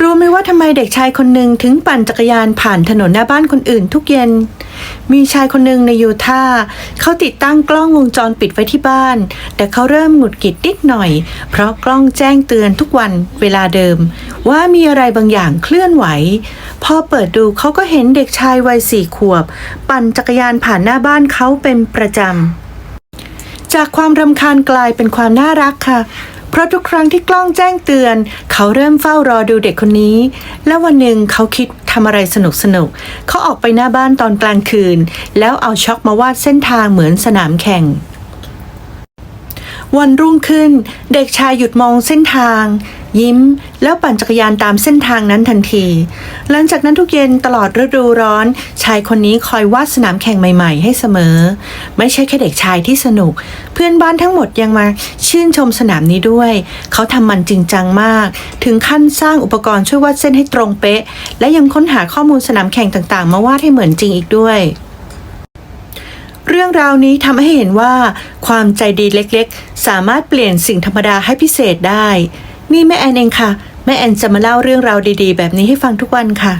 รู้ไหมว่าทำไมเด็กชายคนหนึ่งถึงปั่นจักรยานผ่านถนนหน้าบ้านคนอื่นทุกเย็น มีชายคนหนึ่งในยูทาห์เขาติดตั้งกล้องวงจรปิดไว้ที่บ้าน แต่เขาเริ่มหงุดหงิดนิดหน่อย เพราะกล้องแจ้งเตือนทุกวันเวลาเดิม ว่ามีอะไรบางอย่างเคลื่อนไหว พอเปิดดูเขาก็เห็นเด็กชายวัยสี่ขวบ ปั่นจักรยานผ่านหน้าบ้านเขาเป็นประจำจากความรำคาญกลายเป็นความน่ารักค่ะ เพราะทุกครั้งที่กล้องแจ้งเตือน เขาเริ่มเฝ้ารอดูเด็กคนนี้ แล้ววันหนึ่งเขาคิดทำอะไรสนุกสนุกๆเขาออกไปหน้าบ้านตอนกลางคืน แล้วเอาช็อกมาวาดเส้นทางเหมือนสนามแข่ง วันรุ่งขึ้น เด็กชายหยุดมองเส้นทาง ยิ้ม แล้วปั่นจักรยานตามเส้นทางนั้นทันที หลังจากนั้นทุกเย็นตลอดฤดูร้อน ชายคนนี้คอยวาดสนามแข่งใหม่ ๆ ให้เสมอ ไม่ใช่แค่เด็กชายที่สนุก เพื่อนบ้านทั้งหมดยังมาชื่นชมสนามนี้ด้วย เขาทำมันจริงจังมาก ถึงขั้นสร้างอุปกรณ์ช่วยวาดเส้นให้ตรงเป๊ะ และยังค้นหาข้อมูลสนามแข่งต่างๆ มาวาดให้เหมือนจริงอีกด้วยเรื่องราวนี้ทำให้เห็นว่า ความใจดีเล็กๆ สามารถเปลี่ยนสิ่งธรรมดาให้พิเศษได้ นี่แม่แอนเองค่ะ แม่แอนจะมาเล่าเรื่องราวดีๆ แบบนี้ให้ฟังทุกวันค่ะ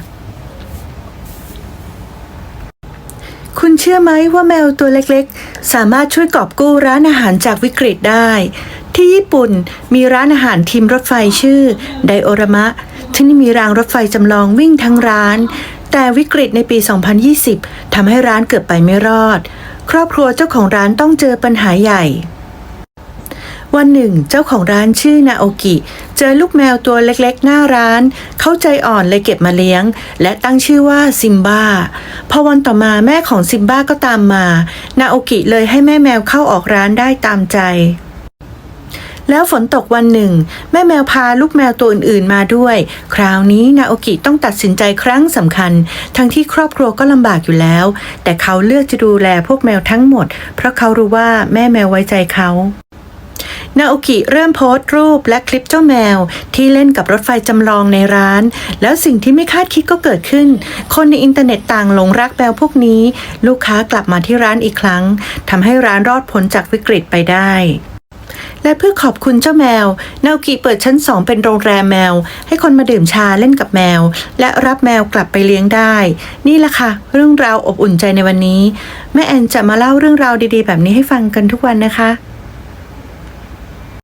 คุณเชื่อไหมว่าแมวตัวเล็กๆ สามารถช่วยกอบกู้ร้านอาหารจากวิกฤตได้ ที่ญี่ปุ่นมีร้านอาหารทีมรถไฟชื่อไดโอรามะ ที่นี่มีรางรถไฟจำลองวิ่งทั้งร้าน แต่วิกฤตในปี 2020ทำให้ร้านเกือบไปไม่รอด ครอบครัวเจ้าของร้านต้องเจอปัญหาใหญ่ วันหนึ่งเจ้าของร้านชื่อนาโอกิ เจอลูกแมวตัวเล็กๆ หน้าร้าน เข้าใจอ่อนเลยเก็บมาเลี้ยง และตั้งชื่อว่าซิมบ้าพอวันต่อมาแม่ของซิมบ้าก็ตามมา นาโอกิเลยให้แม่แมวเข้าออกร้านได้ตามใจแล้วฝนตกวันหนึ่ง แม่แมวพาลูกแมวตัวอื่นๆมาด้วย คราวนี้นาโอกิต้องตัดสินใจครั้งสำคัญ ทั้งที่ครอบครัวก็ลำบากอยู่แล้ว แต่เขาเลือกจะดูแลพวกแมวทั้งหมด เพราะเขารู้ว่าแม่แมวไว้ใจเขา นาโอกิเริ่มโพสต์รูปและคลิปเจ้าแมว ที่เล่นกับรถไฟจำลองในร้าน แล้วสิ่งที่ไม่คาดคิดก็เกิดขึ้น คนในอินเทอร์เน็ตต่างหลงรักแมวพวกนี้ ลูกค้ากลับมาที่ร้านอีกครั้งทำให้ร้านรอดพ้นจากวิกฤตไปได้และเพื่อขอบคุณเจ้าแมว นาโอกิเปิดชั้นสองเป็นโรงแรมแมว ให้คนมาดื่มชาเล่นกับแมว และรับแมวกลับไปเลี้ยงได้ นี่แหละค่ะ เรื่องราวอบอุ่นใจในวันนี้ แม่แอนจะมาเล่าเรื่องราวดีๆ แบบนี้ให้ฟังกันทุกวันนะคะ